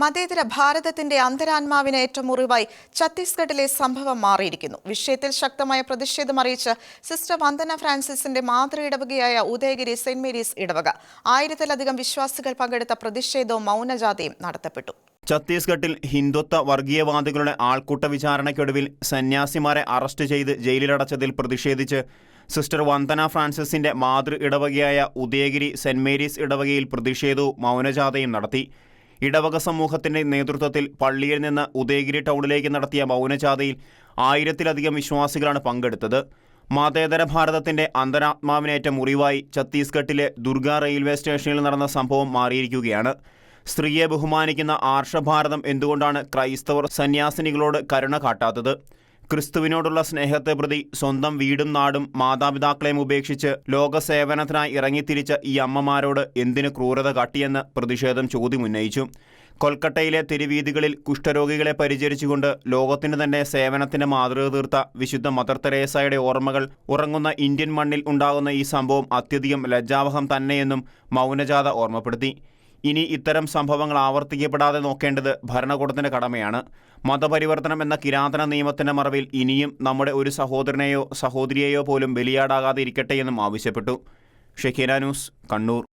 മതേതര ഭാരതത്തിന്റെ അന്തരാത്മാവിന് ഏറ്റ മുറിവായി ഛത്തീസ്ഗഡിലെ സംഭവം മാറിയിരിക്കുന്നു. വിഷയത്തിൽ ശക്തമായ പ്രതിഷേധം അറിയിച്ച് സിസ്റ്റർ വന്ദന ഫ്രാൻസിസിന്റെ മാതൃ ഇടവകയായ ഉദയഗിരി സെന്റ് മേരീസ് ഇടവക. ആയിരത്തിലധികം വിശ്വാസികൾ പങ്കെടുത്ത പ്രതിഷേധവും മൗനജാഥയും നടത്തപ്പെട്ടു. ഛത്തീസ്ഗഡിൽ ഹിന്ദുത്വ വർഗീയവാദികളുടെ ആൾക്കൂട്ട വിചാരണയ്ക്കൊടുവിൽ സന്യാസിമാരെ അറസ്റ്റ് ചെയ്ത് ജയിലിലടച്ചതിൽ പ്രതിഷേധിച്ച് സിസ്റ്റർ വന്ദന ഫ്രാൻസിസിന്റെ മാതൃ ഇടവകയായ ഉദയഗിരി സെന്റ് മേരീസ് ഇടവകയിൽ പ്രതിഷേധവും മൗനജാഥയും നടത്തി. ഇടവക സമൂഹത്തിന്റെ നേതൃത്വത്തിൽ പള്ളിയിൽ നിന്ന് ഉദയഗിരി ടൗണിലേക്ക് നടത്തിയ മൗനജാഥയിൽ ആയിരത്തിലധികം വിശ്വാസികളാണ് പങ്കെടുത്തത്. മതേതര ഭാരതത്തിന്റെ അന്തരാത്മാവിനേറ്റ മുറിവായി ഛത്തീസ്ഗഡിലെ ദുർഗ റെയിൽവേ സ്റ്റേഷനിൽ നടന്ന സംഭവം മാറിയിരിക്കുകയാണ്. സ്ത്രീയെ ബഹുമാനിക്കുന്ന ആർഷഭാരതം എന്തുകൊണ്ടാണ് ക്രൈസ്തവർ സന്യാസിനികളോട് കരുണ കാട്ടാത്തത്? ക്രിസ്തുവിനോടുള്ള സ്നേഹത്തെ പ്രതി സ്വന്തം വീടും നാടും മാതാപിതാക്കളെയും ഉപേക്ഷിച്ച് ലോകസേവനത്തിനായി ഇറങ്ങിത്തിരിച്ച ഈ അമ്മമാരോട് എന്തിന് ക്രൂരത കാട്ടിയെന്ന് പ്രതിഷേധം ചോദ്യമുന്നയിച്ചു കൊൽക്കട്ടയിലെ തെരുവീതികളിൽ കുഷ്ഠരോഗികളെ പരിചരിച്ചുകൊണ്ട് ലോകത്തിന് തന്നെ സേവനത്തിന്റെ മാതൃക തീർത്ത വിശുദ്ധ മദർ തെരേസയുടെ ഓർമ്മകൾ ഉറങ്ങുന്ന ഇന്ത്യൻ മണ്ണിൽ ഉണ്ടാകുന്ന ഈ സംഭവം അത്യധികം ലജ്ജാവഹം തന്നെയെന്നും മൗനജാഥ ഓർമ്മപ്പെടുത്തി. ഇനി ഇത്തരം സംഭവങ്ങൾ ആവർത്തിക്കപ്പെടാതെ നോക്കേണ്ടത് ഭരണകൂടത്തിന്റെ കടമയാണ്. മതപരിവർത്തനം എന്ന കിരാതന നിയമത്തിന്റെ മറവിൽ ഇനിയും നമ്മുടെ ഒരു സഹോദരനെയോ സഹോദരിയെയോ പോലും ബലിയാടാകാതെ ഇരിക്കട്ടെ എന്നും ആവശ്യപ്പെട്ടു. Shekinah news Kannur.